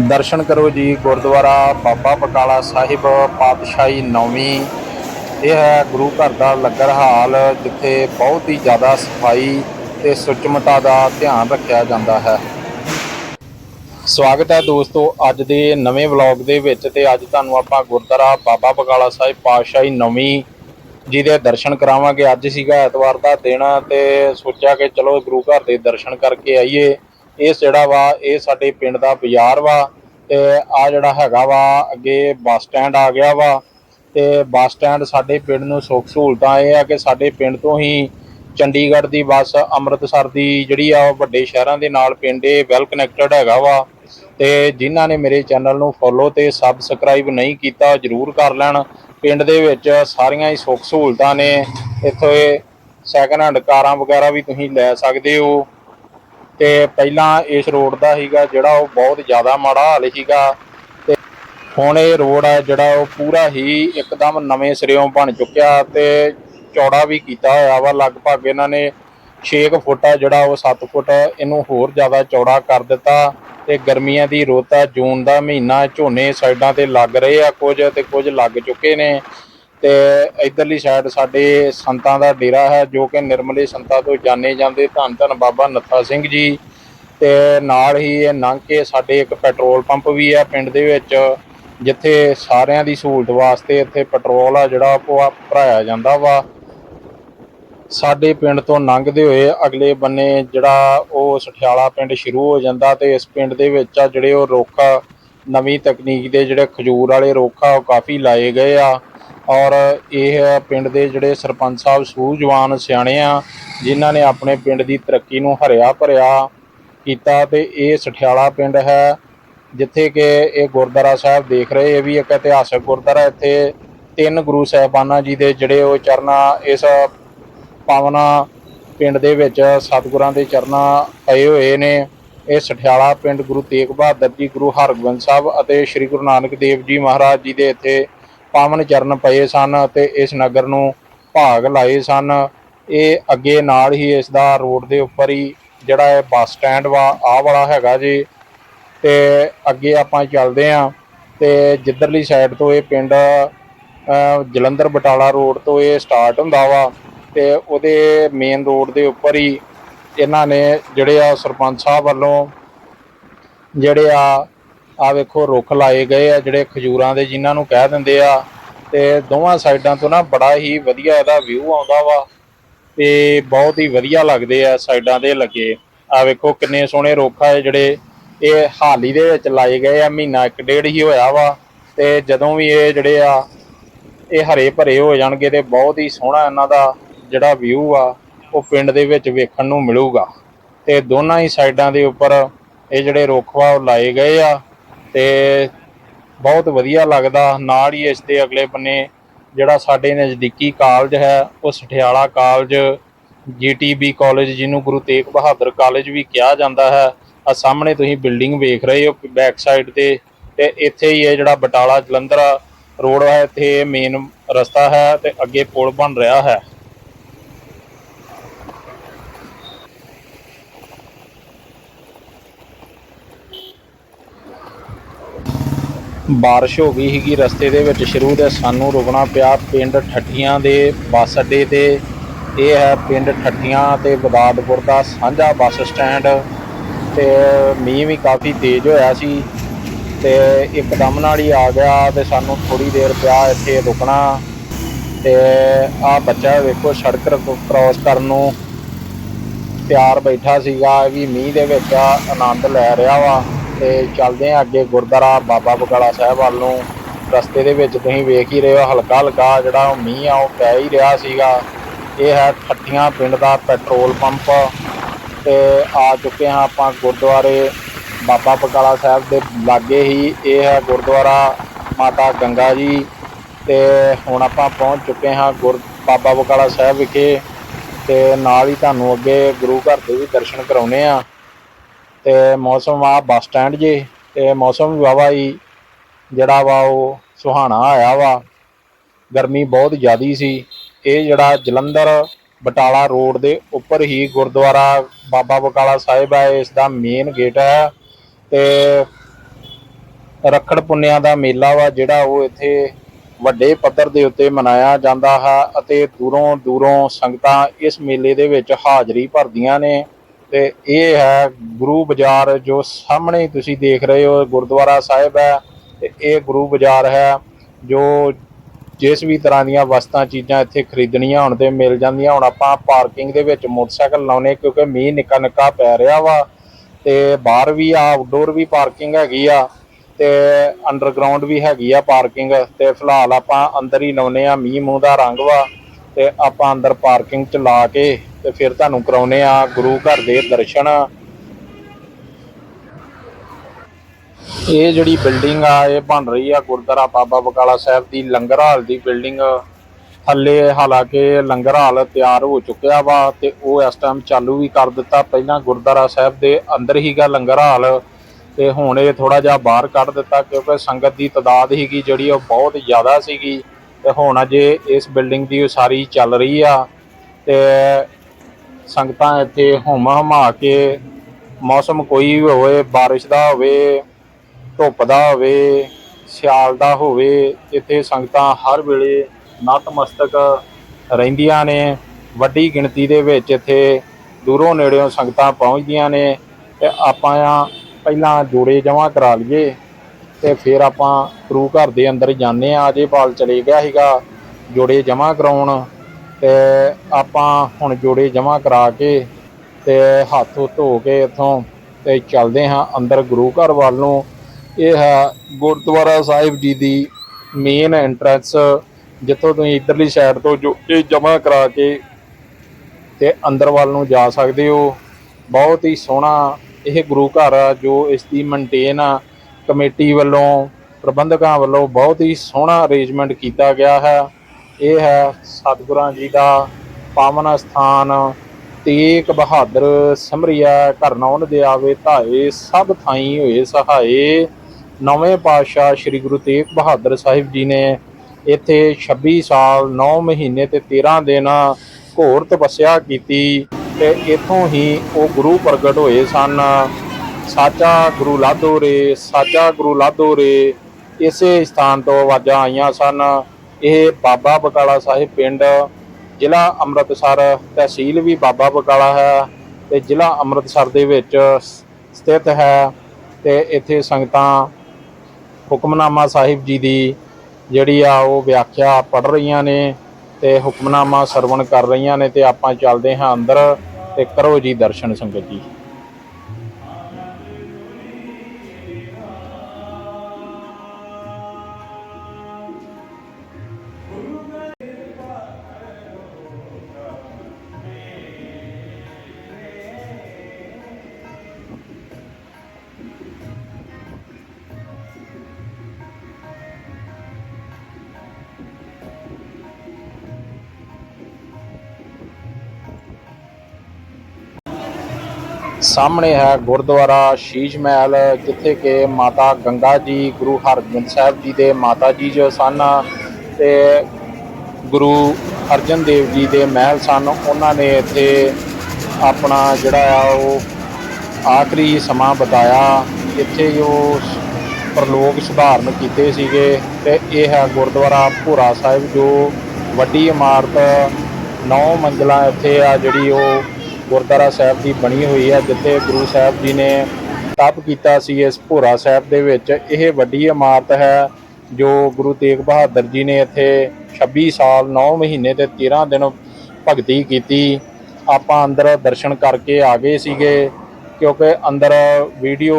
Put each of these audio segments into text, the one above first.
ਦਰਸ਼ਨ ਕਰੋ ਜੀ, ਗੁਰਦੁਆਰਾ ਬਾਬਾ ਬਕਾਲਾ ਸਾਹਿਬ, ਪਾਤਸ਼ਾਹੀ ਨੌਵੀਂ। ਇਹ ਹੈ ਗੁਰੂ ਘਰ ਦਾ ਲੰਗਰ ਹਾਲ, ਜਿੱਥੇ ਬਹੁਤ ਹੀ ਜ਼ਿਆਦਾ ਸਫ਼ਾਈ ਤੇ ਸੁਚਮਤਾ ਦਾ ਧਿਆਨ ਰੱਖਿਆ ਜਾਂਦਾ ਹੈ। ਸਵਾਗਤ ਹੈ ਦੋਸਤੋ, ਅੱਜ ਦੇ ਨਵੇਂ ਵਲੌਗ ਦੇ ਵਿੱਚ ਤੇ ਅੱਜ ਤੁਹਾਨੂੰ ਆਪਾਂ ਗੁਰਦੁਆਰਾ ਬਾਬਾ ਬਕਾਲਾ ਸਾਹਿਬ, ਪਾਤਸ਼ਾਹੀ ਨੌਵੀਂ ਜੀ ਦੇ ਦਰਸ਼ਨ ਕਰਾਵਾਂਗੇ। ਅੱਜ ਸੀਗਾ ਐਤਵਾਰ ਦਾ ਦਿਨ ਤੇ ਸੋਚਿਆ ਕਿ ਚਲੋ ਗੁਰੂ ਘਰ ਦੇ ਦਰਸ਼ਨ ਕਰਕੇ ਆਈਏ। ਇਹ ਜਿਹੜਾ ਵਾ, ਇਹ ਸਾਡੇ ਪਿੰਡ ਦਾ ਬਾਜ਼ਾਰ ਵਾ ਤੇ ਆ ਜਿਹੜਾ ਹੈਗਾ ਵਾ, ਅੱਗੇ ਬੱਸ ਸਟੈਂਡ ਆ ਗਿਆ ਵਾ ਤੇ ਬੱਸ ਸਟੈਂਡ ਸਾਡੇ ਪਿੰਡ ਨੂੰ ਸੁੱਖ ਸਹੂਲਤਾਂ ਇਹ ਆ ਕਿ ਸਾਡੇ ਪਿੰਡ ਤੋਂ ਹੀ ਚੰਡੀਗੜ੍ਹ ਦੀ ਬੱਸ, ਅੰਮ੍ਰਿਤਸਰ ਦੀ ਜਿਹੜੀ ਆ ਉਹ ਵੱਡੇ ਸ਼ਹਿਰਾਂ ਦੇ ਨਾਲ ਪਿੰਡ ਇਹ ਵੈਲ ਕਨੈਕਟਡ ਹੈਗਾ ਵਾ ਤੇ ਜਿਨ੍ਹਾਂ ਨੇ ਮੇਰੇ ਚੈਨਲ ਨੂੰ ਫੋਲੋ ਤੇ ਸਬਸਕ੍ਰਾਈਬ ਨਹੀਂ ਕੀਤਾ ਜਰੂਰ ਕਰ ਲੈਣ। ਪਿੰਡ ਦੇ ਵਿੱਚ ਸਾਰੀਆਂ ਹੀ ਸੁੱਖ ਸਹੂਲਤਾਂ ਨੇ। ਇੱਥੇ ਸੈਕੰਡ ਹੈਂਡ ਕਾਰਾਂ ਵਗੈਰਾ ਵੀ ਤੁਸੀਂ ਲੈ ਸਕਦੇ ਹੋ। ਤੇ ਪਹਿਲਾਂ ਇਸ ਰੋਡ ਦਾ ਸੀਗਾ ਜਿਹੜਾ ਉਹ ਬਹੁਤ ਜ਼ਿਆਦਾ ਮਾੜਾ ਹਾਲ ਸੀਗਾ ਤੇ ਹੁਣ ਇਹ ਰੋਡ ਹੈ ਜਿਹੜਾ ਉਹ ਪੂਰਾ ਹੀ ਇੱਕਦਮ ਨਵੇਂ ਸਿਰਿਓਂ ਬਣ ਚੁੱਕਿਆ ਤੇ ਚੌੜਾ ਵੀ ਕੀਤਾ ਹੋਇਆ ਵਾ। ਲਗਭਗ ਇਹਨਾਂ ਨੇ 6 ਫੁੱਟ ਆ ਜਿਹੜਾ ਉਹ 7 ਫੁੱਟ ਇਹਨੂੰ ਹੋਰ ਜ਼ਿਆਦਾ ਚੌੜਾ ਕਰ ਦਿੱਤਾ ਤੇ ਗਰਮੀਆਂ ਦੀ ਰੁੱਤ ਆ, ਜੂਨ ਦਾ ਮਹੀਨਾ, ਝੋਨੇ ਸਾਈਡਾਂ ਤੇ ਲੱਗ ਰਹੇ ਆ ਕੁਝ ਤੇ ਕੁਝ ਲੱਗ ਚੁੱਕੇ ਨੇ। ਤੇ ਇਧਰਲੀ ਸਾਈਡ ਸਾਡੇ ਸੰਤਾਂ ਦਾ ਡੇਰਾ ਹੈ, ਜੋ ਕਿ ਨਿਰਮਲੇ ਸੰਤਾਂ ਤੋਂ ਜਾਣੇ ਜਾਂਦੇ। ਧੰਨ ਧੰਨ ਬਾਬਾ ਨੱਥਾ ਸਿੰਘ ਜੀ। ਤੇ ਨਾਲ ਹੀ ਇਹ ਲੰਘ ਕੇ ਸਾਡੇ ਇੱਕ ਪੈਟਰੋਲ ਪੰਪ ਵੀ ਆ ਪਿੰਡ ਦੇ ਵਿੱਚ, ਜਿੱਥੇ ਸਾਰਿਆਂ ਦੀ ਸਹੂਲਤ ਵਾਸਤੇ ਇੱਥੇ ਪੈਟਰੋਲ ਆ ਜਿਹੜਾ ਉਹ ਭਰਾਇਆ ਜਾਂਦਾ ਵਾ। ਸਾਡੇ ਪਿੰਡ ਤੋਂ ਲੰਘਦੇ ਹੋਏ ਅਗਲੇ ਬੰਨੇ ਜਿਹੜਾ ਉਹ ਸਠਿਆਲਾ ਪਿੰਡ ਸ਼ੁਰੂ ਹੋ ਜਾਂਦਾ ਤੇ ਇਸ ਪਿੰਡ ਦੇ ਵਿੱਚ ਆ ਜਿਹੜੇ ਉਹ ਰੁੱਖ, ਨਵੀਂ ਤਕਨੀਕ ਦੇ ਜਿਹੜੇ ਖਜੂਰ ਵਾਲੇ ਰੁੱਖ ਆ, ਉਹ ਕਾਫੀ ਲਾਏ ਗਏ ਆ। ਔਰ ਇਹ ਪਿੰਡ ਦੇ ਜਿਹੜੇ ਸਰਪੰਚ ਸਾਹਿਬ ਸੂਝਵਾਨ ਸਿਆਣੇ ਆ, ਜਿਨ੍ਹਾਂ ਨੇ ਆਪਣੇ ਪਿੰਡ ਦੀ ਤਰੱਕੀ ਨੂੰ ਹਰਿਆ ਭਰਿਆ ਕੀਤਾ ਤੇ ਇਹ ਸਠਿਆਲਾ ਪਿੰਡ ਹੈ, ਜਿੱਥੇ ਕਿ ਇਹ ਗੁਰਦੁਆਰਾ ਸਾਹਿਬ ਦੇਖ ਰਹੇ, ਇਹ ਵੀ ਇੱਕ ਇਤਿਹਾਸਕ ਗੁਰਦੁਆਰਾ ਇੱਥੇ ਤਿੰਨ ਗੁਰੂ ਸਾਹਿਬਾਨਾਂ ਜੀ ਦੇ ਜਿਹੜੇ ਉਹ ਚਰਨਾ, ਇਸ ਪਾਵਨਾ ਪਿੰਡ ਦੇ ਵਿੱਚ ਸਤਿਗੁਰਾਂ ਦੇ ਚਰਨਾਂ ਪਏ ਹੋਏ ਨੇ। ਇਹ ਸਠਿਆਲਾ ਪਿੰਡ ਗੁਰੂ ਤੇਗ ਬਹਾਦਰ ਜੀ, ਗੁਰੂ ਹਰਗੋਬਿੰਦ ਸਾਹਿਬ ਅਤੇ ਸ੍ਰੀ ਗੁਰੂ ਨਾਨਕ ਦੇਵ ਜੀ ਮਹਾਰਾਜ ਜੀ ਦੇ ਇੱਥੇ ਪਾਵਨ ਚਰਨ ਪਏ ਸਨ ਅਤੇ ਇਸ ਨਗਰ ਨੂੰ ਭਾਗ ਲਾਏ ਸਨ। ਇਹ ਅੱਗੇ ਨਾਲ ਹੀ ਇਸ ਦਾ ਰੋਡ ਦੇ ਉੱਪਰ ਹੀ ਜਿਹੜਾ ਹੈ ਬੱਸ ਸਟੈਂਡ ਵਾ, ਆਹ ਵਾਲਾ ਹੈਗਾ ਜੀ। ਤੇ ਅੱਗੇ ਆਪਾਂ ਚੱਲਦੇ ਆਂ ਤੇ ਜਿੱਧਰਲੀ ਸਾਈਡ ਤੋਂ ਇਹ ਪਿੰਡ ਜਲੰਧਰ ਬਟਾਲਾ ਰੋਡ ਤੋਂ ਇਹ ਸਟਾਰਟ ਹੁੰਦਾ ਵਾ ਤੇ ਉਹਦੇ ਮੇਨ ਰੋਡ ਦੇ ਉੱਪਰ ਹੀ ਇਹਨਾਂ ਨੇ ਜਿਹੜੇ ਆ ਸਰਪੰਚ ਸਾਹਿਬ ਵੱਲੋਂ ਜਿਹੜੇ ਆ ਆ ਵੇਖੋ ਰੁੱਖ ਲਾਏ ਗਏ ਆ ਜਿਹੜੇ ਖਜੂਰਾਂ ਦੇ ਜਿਨ੍ਹਾਂ ਨੂੰ ਕਹਿ ਦਿੰਦੇ ਆ ਤੇ ਦੋਵਾਂ ਸਾਈਡਾਂ ਤੋਂ ਨਾ ਬੜਾ ਹੀ ਵਧੀਆ ਇਹਦਾ ਵਿਊ ਆਉਂਦਾ ਵਾ ਤੇ ਬਹੁਤ ਹੀ ਵਧੀਆ ਲੱਗਦੇ ਆ ਸਾਈਡਾਂ ਦੇ ਲੱਗੇ। ਆ ਵੇਖੋ ਕਿੰਨੇ ਸੋਹਣੇ ਰੁੱਖ ਆ ਜਿਹੜੇ ਇਹ ਹਾਲੀ ਦੇ ਵਿੱਚ ਲਾਏ ਗਏ ਆ, ਮਹੀਨਾ ਇੱਕ ਡੇਢ ਹੀ ਹੋਇਆ ਵਾ ਤੇ ਜਦੋਂ ਵੀ ਇਹ ਜਿਹੜੇ ਆ, ਇਹ ਹਰੇ ਭਰੇ ਹੋ ਜਾਣਗੇ ਤੇ ਬਹੁਤ ਹੀ ਸੋਹਣਾ ਇਹਨਾਂ ਦਾ ਜਿਹੜਾ ਵਿਊ ਆ, ਉਹ ਪਿੰਡ ਦੇ ਵਿੱਚ ਵੇਖਣ ਨੂੰ ਮਿਲੂਗਾ। ਤੇ ਦੋਨਾਂ ਹੀ ਸਾਈਡਾਂ ਦੇ ਉੱਪਰ ਇਹ ਜਿਹੜੇ ਰੁੱਖ ਵਾ, ਉਹ ਲਾਏ ਗਏ ਆ। ਤੇ ਬਹੁਤ ਵਧੀਆ ਲੱਗਦਾ। ਨਾਲ ਹੀ ਇਸ ਦੇ ਅਗਲੇ ਪੰਨੇ ਜਿਹੜਾ ਸਾਡੇ ਨਜ਼ਦੀਕੀ ਕਾਲਜ ਹੈ, ਉਹ ਸਠਿਆਲਾ ਕਾਲਜ ਜੀਟੀਬੀ ਕਾਲਜ ਜਿਹਨੂੰ ਗੁਰੂ ਤੇਗ ਬਹਾਦਰ ਕਾਲਜ ਵੀ ਕਿਹਾ ਜਾਂਦਾ ਹੈ। ਆ ਸਾਹਮਣੇ ਤੁਸੀਂ ਬਿਲਡਿੰਗ ਵੇਖ ਰਹੇ ਹੋ ਬੈਕ ਸਾਈਡ ਤੇ ਤੇ ਇੱਥੇ ਹੀ ਇਹ ਜਿਹੜਾ ਬਟਾਲਾ ਜਲੰਧਰ ਰੋਡ ਹੈ ਇੱਥੇ ਮੇਨ ਰਸਤਾ ਹੈ ਤੇ ਅੱਗੇ ਪੁਲ ਬਣ ਰਿਹਾ ਹੈ। ਬਾਰਿਸ਼ ਹੋ ਗਈ ਸੀਗੀ ਰਸਤੇ ਦੇ ਵਿੱਚ ਸ਼ੁਰੂ ਦੇ ਸਾਨੂੰ ਰੁਕਣਾ ਪਿਆ ਪਿੰਡ ਠੱਠੀਆਂ ਦੇ ਬੱਸ ਅੱਡੇ ਤੇ। ਇਹ ਹੈ ਪਿੰਡ ਠੱਠੀਆਂ ਤੇ ਬਦਾਦਪੁਰ ਦਾ ਸਾਂਝਾ ਬੱਸ ਸਟੈਂਡ ਤੇ ਮੀਂਹ ਵੀ ਕਾਫੀ ਤੇਜ਼ ਹੋਇਆ ਸੀ ਤੇ ਇੱਕਦਮ ਨਾਲ ਹੀ ਆ ਗਿਆ ਤੇ ਸਾਨੂੰ ਥੋੜੀ ਦੇਰ ਪਿਆ ਇੱਥੇ ਰੁਕਣਾ ਤੇ ਆ ਬੱਚਾ ਵੇਖੋ ਸੜਕ ਕ੍ਰਾਸ ਕਰਨ ਨੂੰ ਤਿਆਰ ਬੈਠਾ ਸੀਗਾ। ਵੀ ਮੀਂਹ ਦੇ ਵਿੱਚ ਆਨੰਦ ਲੈ ਰਿਹਾ ਵਾ। ਤੇ ਚੱਲਦੇ ਆ ਅੱਗੇ ਗੁਰਦੁਆਰਾ ਬਾਬਾ ਬਕਾਲਾ ਸਾਹਿਬ ਵੱਲ ਨੂੰ। ਰਸਤੇ ਦੇ ਵਿੱਚ ਤੁਸੀਂ ਵੇਖ ਹੀ ਰਹੇ ਹੋ ਹਲਕਾ ਹਲਕਾ ਜਿਹੜਾ ਉਹ ਮੀਂਹ ਆ, ਉਹ ਪੈ ਹੀ ਰਿਹਾ ਸੀਗਾ। ਇਹ ਹੈ ਠੱਠੀਆਂ ਪਿੰਡ ਦਾ ਪੈਟਰੋਲ ਪੰਪ। ਤੇ ਆ ਚੁੱਕੇ ਹਾਂ ਆਪਾਂ ਗੁਰਦੁਆਰੇ ਬਾਬਾ ਬਕਾਲਾ ਸਾਹਿਬ ਦੇ ਲਾਗੇ ਹੀ। ਇਹ ਹੈ ਗੁਰਦੁਆਰਾ ਮਾਤਾ ਗੰਗਾ ਜੀ। ਤੇ ਹੁਣ ਆਪਾਂ ਪਹੁੰਚ ਚੁੱਕੇ ਹਾਂ ਗੁਰ, ਬਾਬਾ ਬਕਾਲਾ ਸਾਹਿਬ ਵਿਖੇ। ਤੇ ਨਾਲ ਹੀ ਤੁਹਾਨੂੰ ਅੱਗੇ ਗੁਰੂ ਘਰ ਦੇ ਵੀ ਦਰਸ਼ਨ ਕਰਾਉਨੇ ਆ। ਤੇ ਮੌਸਮ ਆ ਬੱਸ ਸਟੈਂਡ ਜੇ, ਤੇ ਮੌਸਮ ਵੀ ਵਾਵਾ ਹੀ, ਜਿਹੜਾ ਵਾ ਉਹ ਸੁਹਾਣਾ ਆਇਆ ਵਾ। ਗਰਮੀ ਬਹੁਤ ਜ਼ਿਆਦੀ ਸੀ। ਇਹ ਜਿਹੜਾ ਜਲੰਧਰ ਬਟਾਲਾ ਰੋਡ ਦੇ ਉੱਪਰ ਹੀ ਗੁਰਦੁਆਰਾ ਬਾਬਾ ਬਕਾਲਾ ਸਾਹਿਬ ਹੈ ਇਸ ਦਾ ਮੇਨ ਗੇਟ ਹੈ ਤੇ ਰੱਖੜ ਪੁੰਨਿਆ ਦਾ ਮੇਲਾ ਵਾ, ਜਿਹੜਾ ਉਹ ਇੱਥੇ ਵੱਡੇ ਪੱਧਰ ਦੇ ਉੱਤੇ ਮਨਾਇਆ ਜਾਂਦਾ ਹੈ ਅਤੇ ਦੂਰੋਂ ਦੂਰੋਂ ਸੰਗਤਾਂ ਇਸ ਮੇਲੇ ਦੇ ਵਿੱਚ ਹਾਜ਼ਰੀ ਭਰਦੀਆਂ ਨੇ। ਤੇ ਇਹ ਹੈ ਗੁਰੂ ਬਾਜ਼ਾਰ ਜੋ ਸਾਹਮਣੇ ਤੁਸੀਂ ਦੇਖ ਰਹੇ ਹੋ, ਗੁਰਦੁਆਰਾ ਸਾਹਿਬ ਹੈ ਤੇ ਇਹ ਗੁਰੂ ਬਾਜ਼ਾਰ ਹੈ ਜੋ ਜਿਸ ਵੀ ਤਰ੍ਹਾਂ ਦੀਆਂ ਵਸਤਾਂ ਚੀਜ਼ਾਂ ਇੱਥੇ ਖਰੀਦਣੀਆਂ ਹੋਣ ਤੇ ਮਿਲ ਜਾਂਦੀਆਂ, ਹੁਣ ਆਪਾਂ ਪਾਰਕਿੰਗ ਦੇ ਵਿੱਚ ਮੋਟਰਸਾਈਕਲ ਲਾਉਨੇ ਕਿਉਂਕਿ ਮੀਂਹ ਨਿੱਕਾ ਨਿੱਕਾ ਪੈ ਰਿਹਾ ਵਾ ਤੇ ਬਾਹਰ ਵੀ ਆ ਆਊਟਡੋਰ ਵੀ ਪਾਰਕਿੰਗ ਹੈਗੀ ਆ ਤੇ ਅੰਡਰਗਰਾਉਂਡ ਵੀ ਹੈਗੀ ਆ ਪਾਰਕਿੰਗ ਤੇ ਫਿਲਹਾਲ ਆਪਾਂ ਅੰਦਰ ਹੀ ਲਾਉਨੇ ਆ, ਮੀਂਹ ਮੂੰਹ ਦਾ ਰੰਗ ਵਾ ਤੇ ਆਪਾਂ ਅੰਦਰ ਪਾਰਕਿੰਗ ਚ ਲਾ ਕੇ ਤੇ ਫਿਰ ਤੁਹਾਨੂੰ ਕਰਾਉਨੇ ਆ ਗੁਰੂ ਘਰ ਦੇ ਦਰਸ਼ਨ। ਇਹ ਜਿਹੜੀ ਬਿਲਡਿੰਗ ਆ, ਇਹ ਬਣ ਰਹੀ ਆ ਗੁਰਦੁਆਰਾ ਬਾਬਾ ਬਕਾਲਾ ਸਾਹਿਬ ਦੀ ਲੰਗਰ ਹਾਲ ਦੀ ਬਿਲਡਿੰਗ। ਥੱਲੇ ਹਾਲਾਂਕਿ ਲੰਗਰ ਹਾਲ ਤਿਆਰ ਹੋ ਚੁੱਕਿਆ ਵਾ ਤੇ ਉਹ ਇਸ ਟਾਈਮ ਚਾਲੂ ਵੀ ਕਰ ਦਿੱਤਾ। ਪਹਿਲਾਂ ਗੁਰਦੁਆਰਾ ਸਾਹਿਬ ਦੇ ਅੰਦਰ ਹੀਗਾ ਲੰਗਰ ਹਾਲ ਤੇ ਹੁਣ ਇਹ ਥੋੜਾ ਜਿਹਾ ਬਾਹਰ ਕੱਢ ਦਿੱਤਾ ਕਿਉਂਕਿ ਸੰਗਤ ਦੀ ਤਦਾਦ ਹੀਗੀ ਜਿਹੜੀ ਉਹ ਬਹੁਤ ਜ਼ਿਆਦਾ ਸੀਗੀ। ਤੇ ਹੁਣ ਅਜੇ ਇਸ ਬਿਲਡਿੰਗ ਦੀ ਉਸਾਰੀ ਚੱਲ ਰਹੀ ਆ ਤੇ ਸੰਗਤਾਂ ਇੱਥੇ ਹੁਮ ਹਮਾ ਕੇ ਮੌਸਮ ਕੋਈ ਵੀ ਹੋਵੇ, ਬਾਰਿਸ਼ ਦਾ ਹੋਵੇ, ਧੁੱਪ ਦਾ ਹੋਵੇ, ਸਿਆਲ ਦਾ ਹੋਵੇ, ਇੱਥੇ ਸੰਗਤਾਂ ਹਰ ਵੇਲੇ ਨਤਮਸਤਕ ਰਹਿੰਦੀਆਂ ਨੇ। ਵੱਡੀ ਗਿਣਤੀ ਦੇ ਵਿੱਚ ਇੱਥੇ ਦੂਰੋਂ ਨੇੜਿਓਂ ਸੰਗਤਾਂ ਪਹੁੰਚਦੀਆਂ ਨੇ ਤੇ ਆਪਾਂ ਆ ਪਹਿਲਾਂ ਜੋੜੇ ਜਮ੍ਹਾਂ ਕਰਾ ਲਈਏ। ਤੇ ਫਿਰ ਆਪਾਂ ਗੁਰੂ ਘਰ ਦੇ ਅੰਦਰ ਜਾਂਦੇ ਆ ਅਜੇ ਬਾਲ ਚਲੇ ਗਿਆ ਸੀਗਾ, ਜੋੜੇ ਜਮ੍ਹਾਂ ਕਰਾਉਣ। ਤੇ ਆਪਾਂ ਹੁਣ ਜੋੜੇ ਜਮ੍ਹਾਂ ਕਰਾ ਕੇ ਤੇ ਹੱਥ ਧੋ ਕੇ ਇੱਥੋਂ ਤੇ ਚੱਲਦੇ ਹਾਂ ਅੰਦਰ ਗੁਰੂ ਘਰ ਵੱਲ ਨੂੰ। ਇਹ ਹੈ ਗੁਰਦੁਆਰਾ ਸਾਹਿਬ ਜੀ ਦੀ ਮੇਨ ਐਂਟਰੈਂਸ ਜਿੱਥੋਂ ਤੁਸੀਂ ਇਧਰਲੀ ਸਾਈਡ ਤੋਂ ਜੋ ਇਹ ਜਮ੍ਹਾਂ ਕਰਾ ਕੇ ਤੇ ਅੰਦਰ ਵੱਲ ਨੂੰ ਜਾ ਸਕਦੇ ਹੋ। ਬਹੁਤ ਹੀ ਸੋਹਣਾ ਇਹ ਗੁਰੂ ਘਰ ਆ ਜੋ ਇਸ ਦੀ ਮੇਨਟੇਨ ਆ। ਕਮੇਟੀ ਵੱਲੋਂ, ਪ੍ਰਬੰਧਕਾਂ ਵੱਲੋਂ ਬਹੁਤ ਹੀ ਸੋਹਣਾ ਅਰੇਂਜਮੈਂਟ ਕੀਤਾ ਗਿਆ ਹੈ। ਇਹ ਹੈ ਸਤਿਗੁਰਾਂ ਜੀ ਦਾ ਪਾਵਨ ਸਥਾਨ, ਤੇਗ ਬਹਾਦਰ ਸਮਰੀਆ ਘਰ ਦੇ ਆਵੇ ਧਾਏ, ਸਭ ਥਾਈ ਹੋਏ ਸਹਾਏ। ਨਵੇਂ ਪਾਤਸ਼ਾਹ ਸ੍ਰੀ ਗੁਰੂ ਤੇਗ ਬਹਾਦਰ ਸਾਹਿਬ ਜੀ ਨੇ ਇੱਥੇ 26 ਸਾਲ 9 ਮਹੀਨੇ ਤੇ 13 ਦਿਨ ਘੋਰ ਤਪੱਸਿਆ ਕੀਤੀ ਤੇ ਇੱਥੋਂ ਹੀ ਉਹ ਗੁਰੂ ਪ੍ਰਗਟ ਹੋਏ ਸਨ। ਸਾਚਾ ਗੁਰੂ ਲਾਧੋ ਰੇ, ਸਾਚਾ ਗੁਰੂ ਲਾਧੋ ਰੇ। ਇਸੇ ਸਥਾਨ ਤੋਂ ਆਵਾਜ਼ਾਂ ਆਈਆਂ ਸਨ। ਇਹ ਬਾਬਾ ਬਕਾਲਾ ਸਾਹਿਬ ਪਿੰਡ, ਜ਼ਿਲ੍ਹਾ ਅੰਮ੍ਰਿਤਸਰ ਤਹਿਸੀਲ ਵੀ ਬਾਬਾ ਬਕਾਲਾ ਹੈ ਤੇ ਜ਼ਿਲ੍ਹਾ ਅੰਮ੍ਰਿਤਸਰ ਦੇ ਵਿੱਚ ਸਥਿਤ ਹੈ। ਤੇ ਇੱਥੇ ਸੰਗਤਾਂ ਹੁਕਮਨਾਮਾ ਸਾਹਿਬ ਜੀ ਦੀ ਜਿਹੜੀ ਆ ਉਹ ਵਿਆਖਿਆ ਪੜ ਰਹੀਆਂ ਨੇ ਤੇ ਹੁਕਮਨਾਮਾ ਸਰਵਣ ਕਰ ਰਹੀਆਂ ਨੇ ਤੇ ਆਪਾਂ ਚੱਲਦੇ ਹਾਂ ਅੰਦਰ ਤੇ ਕਰੋ ਜੀ ਦਰਸ਼ਨ ਸੰਗਤ ਜੀ। ਸਾਹਮਣੇ ਹੈ ਗੁਰਦੁਆਰਾ ਸ਼ੀਸ਼ ਮਹਿਲ, ਜਿੱਥੇ ਕਿ ਮਾਤਾ ਗੰਗਾ ਜੀ, ਗੁਰੂ ਹਰਗੋਬਿੰਦ ਸਾਹਿਬ ਜੀ ਦੇ ਮਾਤਾ ਜੀ ਜੋ ਸਨ ਤੇ ਗੁਰੂ ਅਰਜਨ ਦੇਵ ਜੀ ਦੇ ਮਹਿਲ ਸਨ। ਉਹਨਾਂ ਨੇ ਇੱਥੇ ਆਪਣਾ ਜਿਹੜਾ ਆ, ਉਹ ਆਖਰੀ ਸਮਾਂ ਬਤਾਇਆ ਇੱਥੇ ਜੋ ਪ੍ਰਲੋਕ ਸੁਧਾਰਨ ਕੀਤੇ ਸੀਗੇ ਤੇ ਇਹ ਹੈ ਗੁਰਦੁਆਰਾ ਭੂਰਾ ਸਾਹਿਬ, ਜੋ ਵੱਡੀ ਇਮਾਰਤ 9 ਮੰਜ਼ਲਾ ਇੱਥੇ ਆ ਜਿਹੜੀ ਉਹ ਗੁਰਦੁਆਰਾ ਸਾਹਿਬ ਦੀ ਬਣੀ ਹੋਈ ਹੈ, ਜਿੱਥੇ ਗੁਰੂ ਸਾਹਿਬ ਜੀ ਨੇ ਤਪ ਕੀਤਾ ਸੀ ਇਸ ਭੋਰਾ ਸਾਹਿਬ ਦੇ ਵਿੱਚ। ਇਹ ਵੱਡੀ ਇਮਾਰਤ ਹੈ, ਜੋ ਗੁਰੂ ਤੇਗ ਬਹਾਦਰ ਜੀ ਨੇ ਇੱਥੇ 26 ਸਾਲ 9 ਮਹੀਨੇ ਤੇ 13 ਦਿਨ ਭਗਤੀ ਕੀਤੀ। ਆਪਾਂ ਅੰਦਰ ਦਰਸ਼ਨ ਕਰਕੇ ਆ ਗਏ ਸੀਗੇ, ਕਿਉਂਕਿ ਅੰਦਰ ਵੀਡੀਓ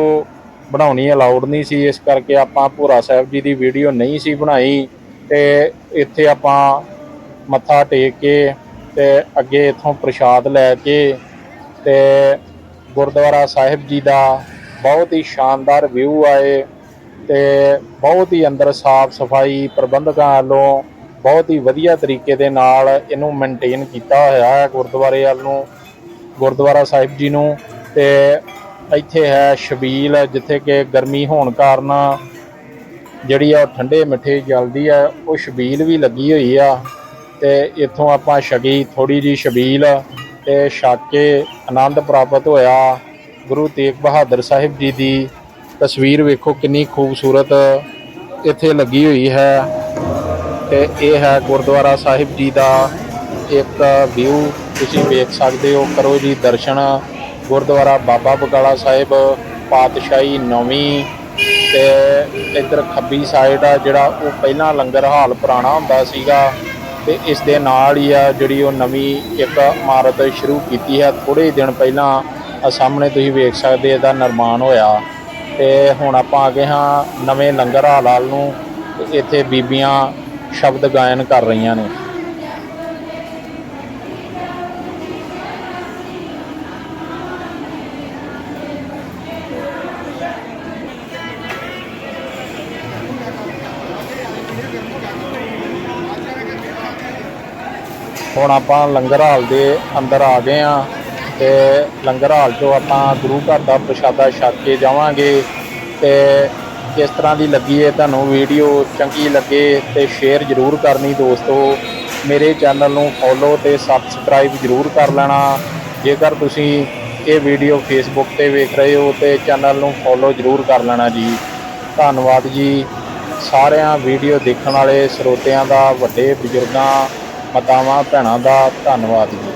ਬਣਾਉਣੀ ਅਲਾਉਡ ਨਹੀਂ ਸੀ। ਇਸ ਕਰਕੇ ਆਪਾਂ ਭੋਰਾ ਸਾਹਿਬ ਜੀ ਦੀ ਵੀਡੀਓ ਨਹੀਂ ਸੀ ਬਣਾਈ ਤੇ ਇੱਥੇ ਆਪਾਂ ਮੱਥਾ ਟੇਕ ਕੇ ਤੇ ਅੱਗੇ ਇੱਥੋਂ ਪ੍ਰਸ਼ਾਦ ਲੈ ਕੇ ਤੇ ਗੁਰਦੁਆਰਾ ਸਾਹਿਬ ਜੀ ਦਾ ਬਹੁਤ ਹੀ ਸ਼ਾਨਦਾਰ ਵਿਊ ਆਏ ਤੇ ਬਹੁਤ ਹੀ ਅੰਦਰ ਸਾਫ਼ ਸਫ਼ਾਈ ਪ੍ਰਬੰਧਕਾਂ ਵੱਲੋਂ ਬਹੁਤ ਹੀ ਵਧੀਆ ਤਰੀਕੇ ਦੇ ਨਾਲ ਇਹਨੂੰ ਮੇਨਟੇਨ ਕੀਤਾ ਹੋਇਆ ਹੈ ਗੁਰਦੁਆਰੇ ਵੱਲ ਨੂੰ, ਗੁਰਦੁਆਰਾ ਸਾਹਿਬ ਜੀ ਨੂੰ ਤੇ ਇੱਥੇ ਹੈ ਸ਼ਬੀਲ ਜਿੱਥੇ ਕਿ ਗਰਮੀ ਹੋਣ ਕਾਰਨ ਜਿਹੜੀ ਆ ਉਹ ਠੰਡੇ ਮਿੱਠੇ ਜਲਦੀ ਆ, ਉਹ ਸ਼ਬੀਲ ਵੀ ਲੱਗੀ ਹੋਈ ਆ। ਤੇ ਇੱਥੋਂ ਆਪਾਂ ਛਕੀ ਥੋੜੀ ਜੀ ਛਬੀਲ ਤੇ ਛਕ ਕੇ ਆਨੰਦ ਪ੍ਰਾਪਤ ਹੋਇਆ। ਗੁਰੂ ਤੇਗ ਬਹਾਦਰ ਸਾਹਿਬ ਜੀ ਦੀ ਤਸਵੀਰ ਵੇਖੋ ਕਿੰਨੀ ਖੂਬਸੂਰਤ ਇੱਥੇ ਲੱਗੀ ਹੋਈ ਹੈ। ਤੇ ਇਹ ਹੈ ਗੁਰਦੁਆਰਾ ਸਾਹਿਬ ਜੀ ਦਾ ਇੱਕ ਵਿਊ ਤੁਸੀਂ ਵੇਖ ਸਕਦੇ ਹੋ। ਕਰੋ ਜੀ ਦਰਸ਼ਨ। ਗੁਰਦੁਆਰਾ ਬਾਬਾ ਬਕਾਲਾ ਸਾਹਿਬ, ਪਾਤਸ਼ਾਹੀ ਨੌਵੀਂ ਤੇ ਇੱਧਰ ਖੱਬੀ ਸਾਈਡ ਆ ਜਿਹੜਾ ਉਹ ਪਹਿਲਾਂ ਲੰਗਰ ਹਾਲ ਪੁਰਾਣਾ ਹੁੰਦਾ ਸੀਗਾ। ਤੇ ਇਸ ਦੇ ਨਾਲ ਹੀ ਆ ਜਿਹੜੀ ਉਹ ਨਵੀਂ ਇੱਕ ਇਮਾਰਤ ਸ਼ੁਰੂ ਕੀਤੀ ਹੈ। ਥੋੜੇ ਦਿਨ ਪਹਿਲਾਂ ਸਾਹਮਣੇ ਤੁਸੀਂ ਵੇਖ ਸਕਦੇ ਇਹਦਾ ਨਿਰਮਾਣ ਹੋਇਆ। ਤੇ ਹੁਣ ਆਪਾਂ ਆ ਗਏ ਹਾਂ ਨਵੇਂ ਲੰਗਰ ਹਾਲ ਨੂੰ ਇੱਥੇ ਬੀਬੀਆਂ ਸ਼ਬਦ ਗਾਇਨ ਕਰ ਰਹੀਆਂ ਨੇ। ਹੁਣ ਆਪਾਂ ਲੰਗਰ ਹਾਲ ਦੇ ਅੰਦਰ ਆ ਗਏ ਆ ਤੇ ਲੰਗਰ ਹਾਲ ਚੋਂ ਆਪਾਂ ਗੁਰੂ ਘਰ ਦਾ ਪ੍ਰਸ਼ਾਦਾ ਛਕ ਕੇ ਜਾਵਾਂਗੇ ਤੇ ਕਿਸ ਤਰ੍ਹਾਂ ਦੀ ਲੱਗੀ ਹੈ ਤੁਹਾਨੂੰ ਵੀਡੀਓ, ਚੰਗੀ ਲੱਗੇ ਤੇ ਸ਼ੇਅਰ ਜ਼ਰੂਰ ਕਰਨੀ ਦੋਸਤੋ। ਮੇਰੇ ਚੈਨਲ ਨੂੰ ਫੋਲੋ ਤੇ ਸਬਸਕ੍ਰਾਈਬ ਜ਼ਰੂਰ ਕਰ ਲੈਣਾ। ਜੇਕਰ ਤੁਸੀਂ ਇਹ ਵੀਡੀਓ ਫੇਸਬੁੱਕ ਤੇ ਵੇਖ ਰਹੇ ਹੋ ਤੇ ਚੈਨਲ ਨੂੰ ਫੋਲੋ ਜ਼ਰੂਰ ਕਰ ਲੈਣਾ ਜੀ। ਧੰਨਵਾਦ ਜੀ। ਸਾਰਿਆਂ ਵੀਡੀਓ ਦੇਖਣ ਵਾਲੇ ਸਰੋਤਿਆਂ ਦਾ, ਵੱਡੇ ਬਜ਼ੁਰਗਾਂ ਮਾਤਾਵਾਂ ਭੈਣਾਂ ਦਾ ਧੰਨਵਾਦ ਜੀ।